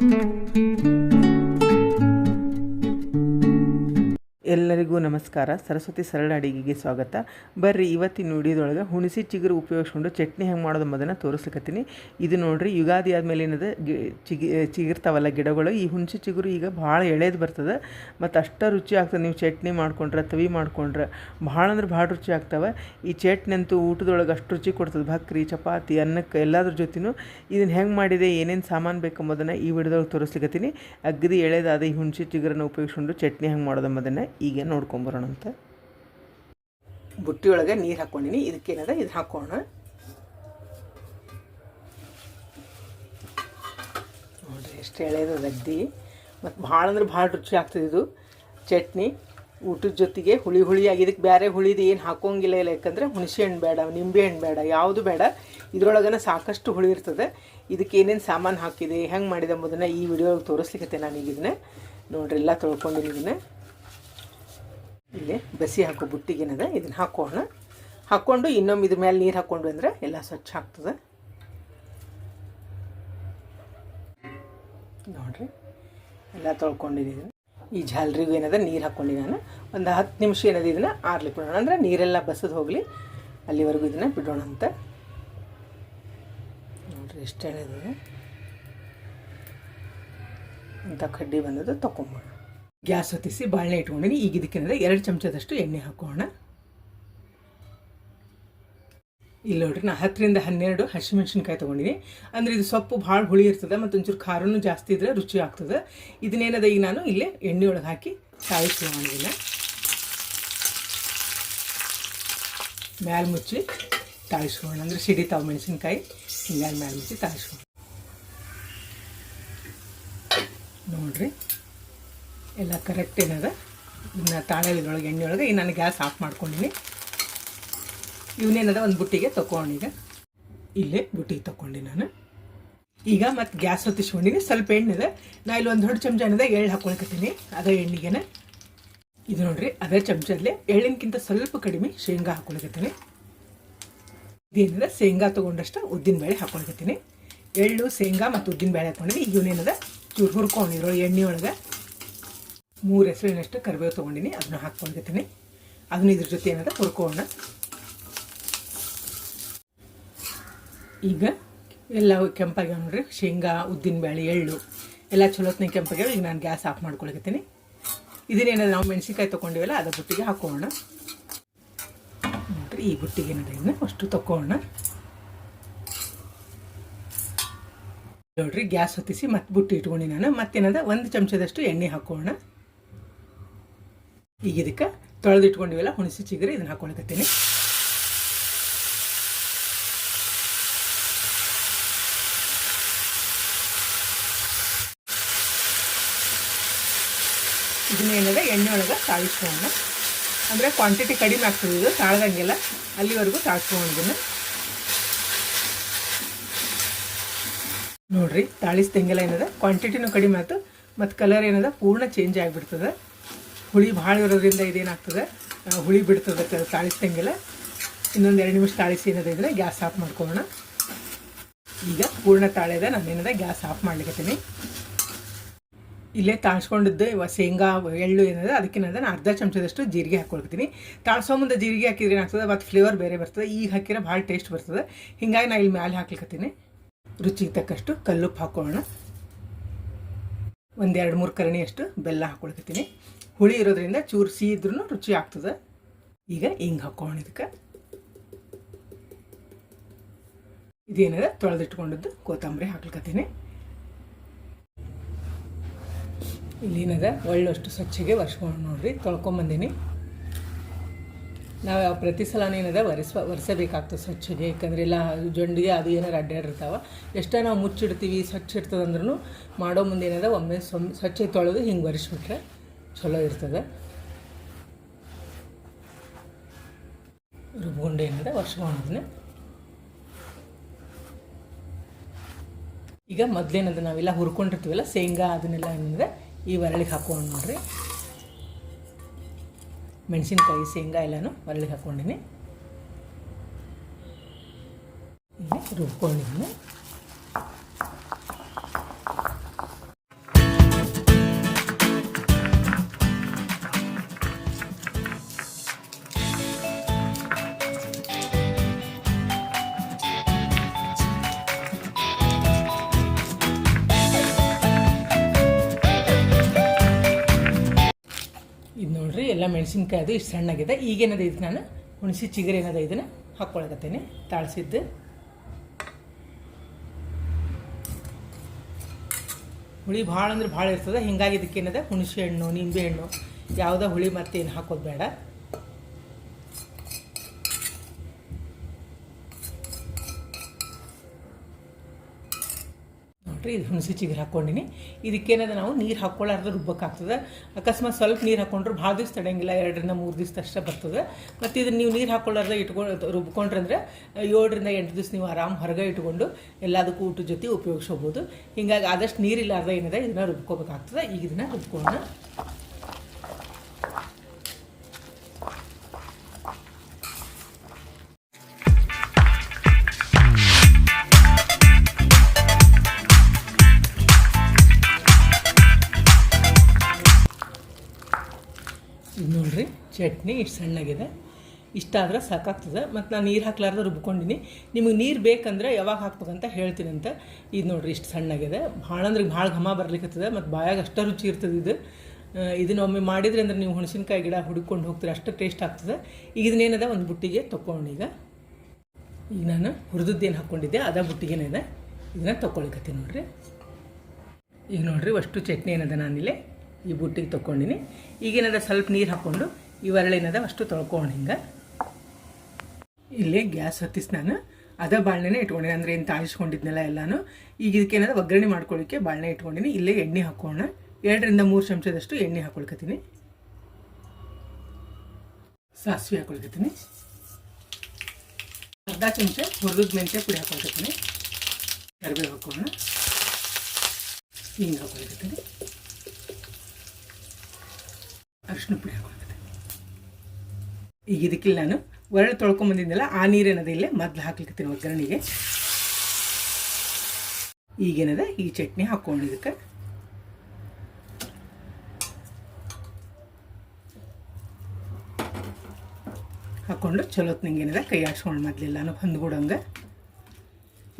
Música ಎಲ್ಲರಿಗೂ ನಮಸ್ಕಾರ. ಸರಸ್ವತಿ ಸರಳ ಅಡಿಗೆಗೆ ಸ್ವಾಗತ. ಬರ್ರಿ, ಇವತ್ತಿನ ವಿಡಿಯೋದೊಳಗೆ ಹುಣಸಿ ಚಿಗುರು ಉಪಯೋಗಿಸ್ಕೊಂಡು ಚಟ್ನಿ ಹೆಂಗೆ ಮಾಡೋದು ಮೊದಲನ್ನ ತೋರಿಸ್ಕತ್ತೀನಿ ಇದು ನೋಡ್ರಿ, ಯುಗಾದಿ ಆದಮೇಲೆ ಏನದ ಚಿಗಿ ಚಿಗಿರ್ತಾವಲ್ಲ ಗಿಡಗಳು. ಈ ಹುಣಸಿ ಚಿಗುರು ಈಗ ಭಾಳ ಎಳೆದು ಬರ್ತದೆ. ಮತ್ತು ಅಷ್ಟು ರುಚಿ ಆಗ್ತದೆ ನೀವು ಚಟ್ನಿ ಮಾಡ್ಕೊಂಡ್ರೆ, ತವಿ ಮಾಡ್ಕೊಂಡ್ರೆ. ಭಾಳ ಅಂದ್ರೆ ಭಾಳ ರುಚಿ ಆಗ್ತವೆ. ಈ ಚಟ್ನಿ ಅಂತೂ ಊಟದೊಳಗೆ ಅಷ್ಟು ರುಚಿ ಕೊಡ್ತದೆ. ಭಕ್ರಿ, ಚಪಾತಿ, ಅನ್ನಕ್ಕೆ ಎಲ್ಲದ್ರ ಜೊತೆನೂ ಇದನ್ನು ಹೆಂಗೆ ಮಾಡಿದೆ, ಏನೇನು ಸಾಮಾನು ಬೇಕು ಬೇಕೆಂಬುದನ್ನು ಈ ವಿಡಿಯೋದೊಳಗೆ ತೋರಿಸ್ಲಿಕ್ಕತ್ತೀನಿ ಅಗ್ದಿ ಎಳೆದಾದ ಈ ಹುಣಸಿ ಚಿಗುರನ್ನು ಉಪಯೋಗಿಸ್ಕೊಂಡು ಚಟ್ನಿ ಹೆಂಗೆ ಮಾಡೋದೆಂಬುದನ್ನು ಈಗ ನೋಡ್ಕೊಂಬರೋಣಂತ. ಬುಟ್ಟಿ ಒಳಗೆ ನೀರು ಹಾಕ್ಕೊಂಡಿನಿ. ಇದಕ್ಕೇನದ ಇದು ಹಾಕೋಣ. ನೋಡಿರಿ, ಎಷ್ಟು ಎಳೆಯದ ಅಗ್ದಿ ಮತ್ತು ಭಾಳ ಅಂದ್ರೆ ಭಾಳ ರುಚಿ ಆಗ್ತದೆ ಇದು. ಚಟ್ನಿ. ಊಟದ ಜೊತೆಗೆ ಹುಳಿ ಹುಳಿಯಾಗಿ ಇದಕ್ಕೆ ಬೇರೆ ಹುಳಿದು ಏನು ಹಾಕೋಂಗಿಲ್ಲ ಇಲ್ಲ. ಯಾಕಂದರೆ ಹುಣಸೆ ಹಣ್ಣು ಬೇಡ, ನಿಂಬೆ ಹಣ್ಣು ಬೇಡ, ಯಾವುದು ಬೇಡ. ಇದ್ರೊಳಗನ ಸಾಕಷ್ಟು ಹುಳಿ ಇರ್ತದೆ. ಇದಕ್ಕೆ ಏನೇನು ಸಾಮಾನು ಹಾಕಿದೆ, ಹೆಂಗೆ ಮಾಡಿದೆ ಎಂಬುದನ್ನು ಈ ವಿಡಿಯೋ ತೋರಿಸ್ಲಿಕ್ಕೆ ನಾನು ಈಗ ಇದನ್ನ ನೋಡ್ರಿ, ಎಲ್ಲ ತೊಳ್ಕೊಂಡಿದ್ದೀನಿ ಇದನ್ನ. ಇಲ್ಲಿ ಬಸಿ ಹಾಕೋ ಬುಟ್ಟಿಗೇನದ, ಇದನ್ನು ಹಾಕೋಣ. ಹಾಕ್ಕೊಂಡು ಇನ್ನೊಮ್ಮೆ ಇದ್ರ ಮೇಲೆ ನೀರು ಹಾಕ್ಕೊಂಡು ಅಂದರೆ ಎಲ್ಲ ಸ್ವಚ್ಛ ಆಗ್ತದೆ. ನೋಡ್ರಿ, ಎಲ್ಲ ತೊಳ್ಕೊಂಡಿದ್ದೀನಿ ಈ ಜಾಲ್ರಿಗೂ ಏನದ, ನೀರು ಹಾಕ್ಕೊಂಡು ನಾನು. ಒಂದು ಹತ್ತು ನಿಮಿಷ ಏನದ ಇದನ್ನು ಆರ್ಲಿಕ್ಕೆ ಬಿಡೋಣ. ಅಂದರೆ ನೀರೆಲ್ಲ ಬಸದು ಹೋಗಲಿ, ಅಲ್ಲಿವರೆಗೂ ಇದನ್ನು ಬಿಡೋಣ ಅಂತ ನೋಡ್ರಿ, ಎಷ್ಟು ಹೇಳಿದ್ದೀನಿ ಇಂಥ ಕಡ್ಡಿ ಬಂದದ್ದು ತೊಗೊಂಬೋಣ ಗ್ಯಾಸ್ ಹೊತ್ತಿಸಿ ಬಾಳೆ ಇಟ್ಕೊಂಡಿನಿ ಈಗ ಇದಕ್ಕೆ ಎರಡು ಚಮಚದಷ್ಟು ಎಣ್ಣೆ ಹಾಕೋಣ. ಇಲ್ಲಿ ನೋಡ್ರಿ, ನಾ ಹತ್ತರಿಂದ ಹನ್ನೆರಡು ಹಸಿಮೆಣ್ಸಿನ್ಕಾಯಿ ತೊಗೊಂಡಿನಿ. ಅಂದರೆ ಇದು ಸೊಪ್ಪು ಭಾಳ ಹುಳಿ ಇರ್ತದೆ ಮತ್ತು ಒಂಚೂರು ಖಾರನೂ ಜಾಸ್ತಿ ಇದ್ರೆ ರುಚಿ ಆಗ್ತದೆ. ಇದನ್ನೇನದ ಈಗ ನಾನು ಇಲ್ಲಿ ಎಣ್ಣೆ ಒಳಗೆ ಹಾಕಿ ತಾಳ್ಸ್ಕೊಳೋಣ ಮ್ಯಾಲೆ ಮುಚ್ಚಿ ತಾಳಿಸ್ಕೊಳ್ಳೋಣ. ಅಂದರೆ ಸಿಡಿತಾವ ಮೆಣಸಿನ್ಕಾಯಿ, ಹಿಂಗಾಗಿ ಮ್ಯಾಲೆ ಮುಚ್ಚಿ ತಾಳಿಸ್ಕೊಳ್ಳೋಣ. ನೋಡ್ರಿ ಎಲ್ಲ ಕರೆಕ್ಟ್ ಏನದ ಇನ್ನು ತಾಳೆ ಎಣ್ಣೆ ಒಳಗೆ ನಾನು ಗ್ಯಾಸ್ ಆಫ್ ಮಾಡ್ಕೊಂಡಿನಿ. ಇವನೇನದ? ಒಂದು ಬುಟ್ಟಿಗೆ ತೊಗೊಂಡಿದೆ ಇಲ್ಲೇ ಬುಟ್ಟಿಗೆ ತೊಗೊಂಡು ನಾನು. ಈಗ ಮತ್ತು ಗ್ಯಾಸ್ ಹೊತ್ತಿಸ್ಕೊಂಡಿನಿ ಸ್ವಲ್ಪ ಎಣ್ಣೆ ಇದೆ ನಾ ಇಲ್ಲಿ ಒಂದು ದೊಡ್ಡ ಚಮಚ ಏನದ ಎಳ್ಳು ಹಾಕೊಳಕತ್ತೀನಿ. ಅದೇ ಎಣ್ಣೆಗೆನ. ಇದು ನೋಡಿರಿ, ಅದೇ ಚಮಚದಲ್ಲೇ ಎಳ್ಳಿನಕ್ಕಿಂತ ಸ್ವಲ್ಪ ಕಡಿಮೆ ಶೇಂಗಾ ಹಾಕ್ಕೊಳ್ಕತ್ತೀನಿ ಇದೇನಿದೆ? ಶೇಂಗಾ ತೊಗೊಂಡಷ್ಟು ಉದ್ದಿನಬೇಳೆ ಹಾಕೊಳಕತ್ತೀನಿ. ಎಳ್ಳು, ಶೇಂಗಾ ಮತ್ತು ಉದ್ದಿನಬೇಳೆ ಹಾಕೊಂಡಿನಿ. ಇವನೇನದ? ಚೂರು ಹುರ್ಕೊಂಡಿರೋ ಎಣ್ಣೆ ಒಳಗೆ ಮೂರು ಹೆಸರಿನಷ್ಟು ಕರಿಬೇವು ತೊಗೊಂಡಿನಿ, ಅದನ್ನ ಹಾಕ್ಕೊಂಡಿರ್ತೀನಿ. ಅದನ್ನ ಇದ್ರ ಜೊತೆ ಏನದ ಹುರ್ಕೋಣ ಈಗ ಎಲ್ಲ ಕೆಂಪಾಗಿ ನೋಡ್ರಿ, ಶೇಂಗಾ, ಉದ್ದಿನ ಬೇಳೆ ಎಳ್ಳು, ಎಲ್ಲ ಚಲೋತ್ನ ಕೆಂಪಾಗಿ ಈಗ ನಾನು ಗ್ಯಾಸ್ ಆಫ್ ಮಾಡ್ಕೊಳಕತ್ತೀನಿ. ಇದನ್ನೇನಾದ್ರು ನಾವು ಮೆಣಸಿನ್ಕಾಯಿ ತೊಗೊಂಡಿವಲ್ಲ ಅದ ಬುಟ್ಟಿಗೆ ಹಾಕೋಣ. ನೋಡ್ರಿ, ಈ ಬುಟ್ಟಿಗೆ ಏನಿದೆ ಇನ್ನು ಅಷ್ಟು ತೊಗೋಣ ನೋಡ್ರಿ, ಗ್ಯಾಸ್ ಹೊತ್ತಿಸಿ ಮತ್ತೆ ಬುಟ್ಟಿ ಇಟ್ಕೊಂಡು ನಾನು. ಮತ್ತೇನದ ಒಂದು ಚಮಚದಷ್ಟು ಎಣ್ಣೆ ಹಾಕೋಣ. ಈಗ ಇದಕ್ಕೆ ತೊಳೆದಿಟ್ಕೊಂಡಿವಲ್ಲ, ಹುಣಸಿ ಚಿಗರಿ ಇದನ್ನ ಹಾಕೊಳಕತ್ತೀನಿ. ಇದನ್ನೇನದ ಎಣ್ಣೆ ಒಳಗೆ ತಾಳಿಸ್ಕೊಳ್ಳೋಣ. ಅಂದರೆ ಕ್ವಾಂಟಿಟಿ ಕಡಿಮೆ ಆಗ್ತದೆ ಇದು, ತಾಳ್ದಂಗೆಲ್ಲ ಅಲ್ಲಿವರೆಗೂ ತಾಳ್ಸ್ಕೊಂಡಿದ್ದೀನಿ ನೋಡ್ರಿ, ತಾಳಿಸ್ದಂಗೆಲ್ಲ ಏನದ? ಕ್ವಾಂಟಿಟಿನೂ ಕಡಿಮೆ ಆಯ್ತು, ಮತ್ತು ಕಲರ್ ಏನದ? ಪೂರ್ಣ ಚೇಂಜ್ ಆಗಿಬಿಡ್ತದೆ. ಹುಳಿ ಭಾಳ ಇರೋದ್ರಿಂದ ಇದೇನಾಗ್ತದೆ? ಹುಳಿ ಬಿಡ್ತದೆ ತಾಳಿಸ್ದಂಗೆಲ್ಲ. ಇನ್ನೊಂದು ಎರಡು ನಿಮಿಷ ತಾಳಿಸಿ ಏನದ ಇದ್ರೆ ಗ್ಯಾಸ್ ಆಫ್ ಮಾಡ್ಕೊಳ್ಳೋಣ. ಈಗ ಪೂರ್ಣ ತಾಳೆದ ನಾನೇನದ ಗ್ಯಾಸ್ ಆಫ್ ಮಾಡ್ಲಿಕ್ಕೆ ಇಲ್ಲೇ ತಾಳ್ಸ್ಕೊಂಡಿದ್ದು ಇವಾಗ ಶೇಂಗಾ, ಎಳ್ಳು ಏನದ, ಅದಕ್ಕೆ ನಾನು ಅರ್ಧ ಚಮಚದಷ್ಟು ಜೀರಿಗೆ ಹಾಕ್ಕೊಳ್ತೀನಿ ತಾಳ್ಸೋ ಮುಂದೆ ಜೀರಿಗೆ ಹಾಕಿದ್ರೆ ಏನಾಗ್ತದೆ? ಮತ್ತು ಫ್ಲೇವರ್ ಬೇರೆ ಬರ್ತದೆ. ಈಗ ಹಾಕಿದ್ರೆ ಭಾಳ ಟೇಸ್ಟ್ ಬರ್ತದೆ. ಹಿಂಗಾಗಿ ನಾನು ಇಲ್ಲಿ ಮ್ಯಾಲೆ ಹಾಕ್ಲಿಕ್ಕತ್ತೀನಿ ರುಚಿಗೆ ತಕ್ಕಷ್ಟು ಕಲ್ಲುಪ್ಪು ಹಾಕೊಳ್ಳೋಣ ಒಂದು ಎರಡು ಮೂರು ಕರಣಿಯಷ್ಟು ಬೆಲ್ಲ ಹಾಕೊಳ್ಕತ್ತೀನಿ. ಹುಳಿ ಇರೋದ್ರಿಂದ ಚೂರು ಸಿಹಿ ಇದ್ರೂ ರುಚಿ ಆಗ್ತದೆ. ಈಗ ಹಿಂಗೆ ಹಾಕೋಣ ಇದಕ್ಕೆ. ಇದೇನದ ತೊಳೆದಿಟ್ಕೊಂಡಿದ್ದು ಕೊತ್ತಂಬರಿ ಹಾಕ್ಲಿಕ್ಕತ್ತೀನಿ ಇಲ್ಲೇನದ ಒಳ್ಳಷ್ಟು ಸ್ವಚ್ಛಗೆ ಒರೆಸ್ಕೊಂಡು ನೋಡ್ರಿ, ತೊಳ್ಕೊಂಬಂದೀನಿ. ನಾವು ಯಾವ ಪ್ರತಿ ಸಲ ಏನಿದೆ ಒರೆಸ್ ಒರೆಸಬೇಕಾಗ್ತದೆ ಸ್ವಚ್ಛಗೆ. ಯಾಕಂದ್ರೆ ಎಲ್ಲ ಜೊಂಡಿಗೆ ಅದು ಏನಾರು ಅಡ್ಡಾಡಿರ್ತಾವೆ. ಎಷ್ಟೇ ನಾವು ಮುಚ್ಚಿಡ್ತೀವಿ, ಸ್ವಚ್ಛ ಇರ್ತದಂದ್ರೂ ಮಾಡೋ ಮುಂದೆ ಏನಿದೆ ಒಮ್ಮೆ ಸ್ವಮ್ ಸ್ವಚ್ಛ ತೊಳೆದು ಹಿಂಗೆ ಒರೆಸ್ಬಿಟ್ರೆ ಚಲೋ ಇರ್ತದೆ. ರುಬ್ಕೊಂಡು ವರ್ಷ ಒರೆಸ್ಕೊಂಡದನ್ನ ಈಗ ಮೊದಲೇನದ ನಾವೆಲ್ಲ ಹುರ್ಕೊಂಡಿರ್ತೀವಲ್ಲ, ಶೇಂಗಾ ಅದನ್ನೆಲ್ಲ ಏನಂದ್ರೆ ಈ ಒರಳಿಗೆ ಹಾಕೊಂಡು ನೋಡ್ರಿ. ಮೆಣಸಿನ್ಕಾಯಿ ಶೇಂಗಾ ಎಲ್ಲನೂ ಒರಳಿಗೆ ಹಾಕ್ಕೊಂಡಿನಿ ರುಬ್ಕೊಂಡಿದ್ದೀನಿ ಮೆಣಸಿನ್ಕಾಯಿ ಅದು ಇಷ್ಟು ಸಣ್ಣಗಿದೆ. ಈಗೇನದ ಇದು ನಾನು ಹುಣಸಿ ಚಿಗರಿ ಏನದ ಇದನ್ನು ಹಾಕ್ಕೊಳಕತ್ತೇನೆ. ತಾಳ್ಸಿದ್ದು. ಹುಳಿ ಭಾಳ ಅಂದ್ರೆ ಭಾಳ ಇರ್ತದೆ. ಹಿಂಗಾಗಿ ಇದಕ್ಕೇನದ ಹುಣಸೆ ಹಣ್ಣು, ನಿಂಬೆ ಹಣ್ಣು, ಯಾವುದೋ ಹುಳಿ ಮತ್ತೇನು ಹಾಕೋದು ಬೇಡ. ನೋಡ್ರಿ ಇದು ಹುಣಸೆ ಚಿಗುರು ಹಾಕ್ಕೊಂಡಿನಿ. ಇದಕ್ಕೇನದ ನಾವು ನೀರು ಹಾಕ್ಕೊಳ್ಳಾರ್ದು ರುಬ್ಬಕ್ಕಾಗ್ತದೆ. ಅಕಸ್ಮಾತ್ ಸ್ವಲ್ಪ ನೀರು ಹಾಕ್ಕೊಂಡ್ರೆ ಭಾಳ ದಿವಸ ತಡೆಯಂಗಿಲ್ಲ, ಎರಡರಿಂದ ಮೂರು ದಿವಸ ಅಷ್ಟೇ ಬರ್ತದೆ. ಮತ್ತು ಇದನ್ನು ನೀವು ನೀರು ಹಾಕ್ಕೊಳ್ಳಾರ್ದ ಇಟ್ಕೊಂಡು ರುಬ್ಕೊಂಡ್ರಂದ್ರೆ, ಏಳರಿಂದ ಎಂಟು ದಿವ್ಸ ನೀವು ಆರಾಮ್ ಹೊರಗೆ ಇಟ್ಕೊಂಡು ಎಲ್ಲದಕ್ಕೂ ಊಟದ ಜೊತೆ ಉಪಯೋಗಿಸ್ಬೋದು ಹಿಂಗಾಗಿ ಆದಷ್ಟು ನೀರಿಲ್ಲಾರ್ದ ಏನಿದೆ, ಇದನ್ನ ರುಬ್ಕೋಬೇಕಾಗ್ತದೆ. ಈಗ ಇದನ್ನ ರುಬ್ಕೊಳ್ಳೋಣ. ಚಟ್ನಿ ಇಷ್ಟು ಸಣ್ಣಗಿದೆ. ಇಷ್ಟಾದ್ರೆ ಸಾಕಾಗ್ತದೆ. ಮತ್ತು ನಾನು ನೀರು ಹಾಕ್ಲಾರ್ದೆ ರುಬ್ಕೊಂಡಿನಿ. ನಿಮಗೆ ನೀರು ಬೇಕಂದ್ರೆ ಯಾವಾಗ ಹಾಕ್ಬೇಕಂತ ಹೇಳ್ತೀನಿ ಅಂತ ಇದು ನೋಡ್ರಿ ಇಷ್ಟು ಸಣ್ಣಗಿದೆ. ಭಾಳ ಅಂದ್ರೆ ಭಾಳ ಘಮ ಬರ್ಲಿಕ್ಕೆ ಮತ್ತು ಬಾಯಾಗ ಅಷ್ಟು ರುಚಿ ಇರ್ತದೆ ಇದು. ಇದನ್ನ ಒಮ್ಮೆ ಮಾಡಿದ್ರೆ ಅಂದ್ರೆ ನೀವು ಹುಣಸಿನಕಾಯಿ ಗಿಡ ಹುಡುಕೊಂಡು ಹೋಗ್ತೀರಿ. ಅಷ್ಟು ಟೇಸ್ಟ್ ಆಗ್ತದೆ. ಈಗ ಇದನ್ನೇನದ ಒಂದು ಬುಟ್ಟಿಗೆ ತೊಗೊಂಡೀಗ ಈಗ. ಈಗ ನಾನು ಹುರಿದದ್ದೇನು ಹಾಕ್ಕೊಂಡಿದ್ದೆ? ಅದ ಬುಟ್ಟಿಗೆನೇದ ಇದನ್ನ ತೊಗೊಳಿಕತ್ತೀನಿ ನೋಡ್ರಿ. ಈಗ ನೋಡ್ರಿ, ಅಷ್ಟು ಚಟ್ನಿ ಏನದ ನಾನಿಲ್ಲಿ. ಈ ಬುಟ್ಟಿಗೆ ತೊಗೊಂಡಿನಿ ಈಗೇನದ ಸ್ವಲ್ಪ ನೀರು ಹಾಕ್ಕೊಂಡು ಇವೆರಳೇನದ ಅಷ್ಟು ತೊಳ್ಕೊಂಡು ಹಿಂಗೆ. ಇಲ್ಲಿ ಗ್ಯಾಸ್ ಹತ್ತಿಸಿ ನಾನು. ಅದ ಬಾಳೆನೇ ಇಟ್ಕೊಂಡಿನಿ ಅಂದರೆ ಏನು ತಾಳಿಸ್ಕೊಂಡಿದ್ನೆಲ್ಲ ಎಲ್ಲಾನು. ಈಗ ಇದಕ್ಕೇನದ, ಒಗ್ಗರಣೆ ಮಾಡ್ಕೊಳ್ಳಿಕ್ಕೆ ಬಾಳ್ನೆ ಇಟ್ಕೊಂಡಿನಿ. ಇಲ್ಲೇ ಎಣ್ಣೆ ಹಾಕೋಣ. ಎರಡರಿಂದ ಮೂರು ಚಮಚದಷ್ಟು ಎಣ್ಣೆ ಹಾಕೊಳ್ಕತ್ತೀನಿ ಸಾಸಿವೆ ಹಾಕೊಳ್ಕತ್ತೀನಿ ಅರ್ಧ ಚಮಚ ಹುರಿದ ಮೆಂತ್ಯ ಪುಡಿ ಹಾಕೊಳ್ಕತ್ತೀನಿ ಕರಿಬೇವು ಹಾಕೋಣ. ಹಿಂಗೆ ಹಾಕೊಳ್ಕತ್ತೀನಿ ಅರಿಶಿನ ಪುಡಿ ಹಾಕೊಳ್ಕತ್ತೀನಿ ಈಗ ಇದಕ್ಕಿಲ್ಲ ನಾನು ಒರಳು ತೊಳ್ಕೊಂಬಂದಿದ್ದೆಲ್ಲ ಆ ನೀರೇನದ ಇಲ್ಲೇ ಮೊದ್ಲು ಹಾಕ್ಲಿಕ್ಕೆ ಒಗ್ಗರಣೆಗೆ. ಈಗೇನದ ಈ ಚಟ್ನಿ ಹಾಕ್ಕೊಂಡು ಇದಕ್ಕೆ. ಹಾಕ್ಕೊಂಡು ಚಲೋತ್ನಂಗೆ ಏನಿದೆ? ಕೈ ಆಡ್ಸ್ಕೊಂಡು ಮೊದಲೆಲ್ಲಾನು ಹೊಂದ್ಬಿಡಂಗೆ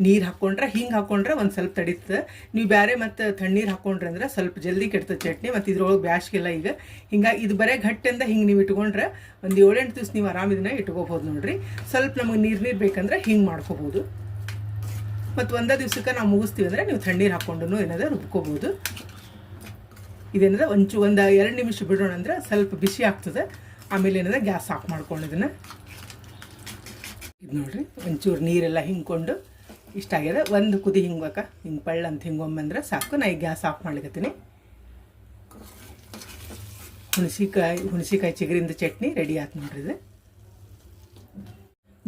ನೀರು ಹಾಕ್ಕೊಂಡ್ರೆ ಹಿಂಗೆ ಹಾಕ್ಕೊಂಡ್ರೆ ಒಂದು ಸ್ವಲ್ಪ ತಡೀತದೆ. ನೀವು ಬೇರೆ ಮತ್ತು ತಣ್ಣೀರು ಹಾಕ್ಕೊಂಡ್ರೆ ಅಂದ್ರೆ ಸ್ವಲ್ಪ ಜಲ್ದಿ ಕೆಡ್ತದೆ ಚಟ್ನಿ ಮತ್ತು ಇದ್ರೊಳಗೆ ಬ್ಯಾಸ್ಗೆಲ್ಲ ಈಗ. ಹಿಂಗಾಗಿ ಇದು ಬರೇ ಘಟ್ಟಿಂದ ಹಿಂಗೆ ನೀವು ಇಟ್ಕೊಂಡ್ರೆ ಒಂದು ಏಳೆಂಟು ದಿವ್ಸ ನೀವು ಆರಾಮ ಇದನ್ನ ಇಟ್ಕೋಬೋದು ನೋಡ್ರಿ. ಸ್ವಲ್ಪ ನಮಗೆ ನೀರು ನೀರು ಬೇಕಂದ್ರೆ ಹಿಂಗೆ ಮಾಡ್ಕೋಬೋದು ಮತ್ತು ಒಂದೇ ದಿವ್ಸಕ್ಕೆ ನಾವು ಮುಗಿಸ್ತೀವಿ ಅಂದರೆ ನೀವು ತಣ್ಣೀರು ಹಾಕ್ಕೊಂಡು ಏನದ ರುಬ್ಕೋಬೋದು ಇದೇನದ ಒಂಚು ಒಂದು ಎರಡು ನಿಮಿಷ ಬಿಡೋಣ ಅಂದ್ರೆ ಸ್ವಲ್ಪ ಬಿಸಿ ಆಗ್ತದೆ. ಆಮೇಲೆ ಏನದ ಗ್ಯಾಸ್ ಆಫ್ ಮಾಡ್ಕೊಂಡು ಇದನ್ನು ಇದು ನೋಡಿರಿ, ಒಂಚೂರು ನೀರೆಲ್ಲ ಹಿಂಗ್ಕೊಂಡು ಇಷ್ಟ ಆಗ್ಯದ. ಒಂದು ಕುದಿ ಹಿಂಗಕ ಹಿಂಗೆ ಪಳ್ಳ ಅಂತ ಹಿಂಗೊಮ್ಮಂದ್ರೆ ಸಾಕು. ನಾ ಈಗ ಗ್ಯಾಸ್ ಆಫ್ ಮಾಡ್ಲಿಕತ್ತೀನಿ. ಹುಣಸಿಕಾಯಿ ಹುಣಸಿಕಾಯಿ ಚಿಗುರಿಂದ ಚಟ್ನಿ ರೆಡಿ ಆಯ್ತು ನೋಡ್ರಿ ಇದು.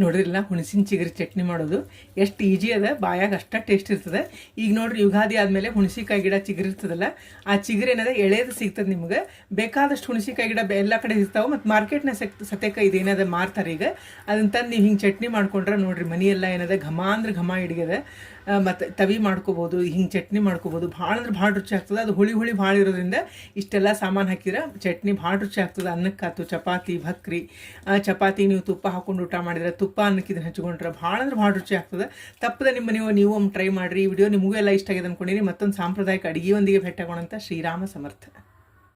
ನೋಡಿರಲ್ಲ, ಹುಣಸಿನ ಚಿಗರಿ ಚಟ್ನಿ ಮಾಡೋದು. ಎಷ್ಟು ಈಜಿ ಅದ, ಬಾಯಾಗ ಅಷ್ಟ ಟೇಸ್ಟ್ ಇರ್ತದೆ. ಈಗ ನೋಡ್ರಿ, ಯುಗಾದಿ ಆದಮೇಲೆ ಹುಣಸಿಕಾಯಿ ಗಿಡ ಚಿಗುರಿರ್ತದಲ್ಲ ಆ ಚಿಗರಿ ಏನದ, ಎಳೆದು ಸಿಗ್ತದೆ ನಿಮ್ಗೆ. ಬೇಕಾದಷ್ಟು ಹುಣಸಿಕಾಯಿ ಗಿಡ ಎಲ್ಲ ಕಡೆ ಸಿಗ್ತಾವೆ, ಮತ್ತು ಮಾರ್ಕೆಟ್ನ ಸಕ್ ಸತ್ಯಕ ಇದೇನದ ಮಾರ್ತಾರೆ ಈಗ ಅದನ್ನ ತಂದು ನೀವು ಹಿಂಗೆ ಚಟ್ನಿ ಮಾಡ್ಕೊಂಡ್ರೆ ನೋಡ್ರಿ, ಮನೆಯೆಲ್ಲ ಏನದ ಘಮ ಅಂದ್ರೆ ಘಮ ಹಿಡಿಗದ ಮತ್ತು ತವಿ ಮಾಡ್ಕೋಬೋದು, ಹಿಂಗೆ ಚಟ್ನಿ ಮಾಡ್ಕೋಬೋದು, ಭಾಳ ಅಂದ್ರೆ ಭಾಳ ರುಚಿ ಆಗ್ತದೆ. ಅದು ಹುಳಿ ಹುಳಿ ಭಾಳ ಇರೋದ್ರಿಂದ ಇಷ್ಟೆಲ್ಲ ಸಾಮಾನು ಹಾಕಿದ್ರೆ ಚಟ್ನಿ ಭಾಳ ರುಚಿ ಆಗ್ತದೆ. ಅನ್ನಕ್ಕಾತು ಚಪಾತಿ, ಭಕ್ರಿ ಚಪಾತಿ ನೀವು ತುಪ್ಪ ಹಾಕೊಂಡು ಊಟ ಮಾಡಿದ್ರೆ ತುಪ್ಪ ಅನ್ನಕ್ಕೆ ಹಚ್ಕೊಂಡ್ರೆ ಭಾಳ ಅಂದ್ರೆ ಭಾಳ ರುಚಿ ಆಗ್ತದೆ. ತಪ್ಪದೆ ನಿಮ್ಮ ನೀವು ನೀವು ಒಮ್ಮೆ ಟ್ರೈ ಮಾಡಿರಿ. ಈ ವಿಡಿಯೋ ನಿಮಗೂ ಎಲ್ಲ ಇಷ್ಟ ಆಗಿದೆ ಅಂದ್ಕೊಂಡಿರಿ ಮತ್ತೊಂದು ಸಾಂಪ್ರದಾಯಿಕ ಅಡುಗೆಯೊಂದಿಗೆ ಭೇಟಾಗೋಣಂಥ ಶ್ರೀರಾಮ ಸಮರ್ಥ.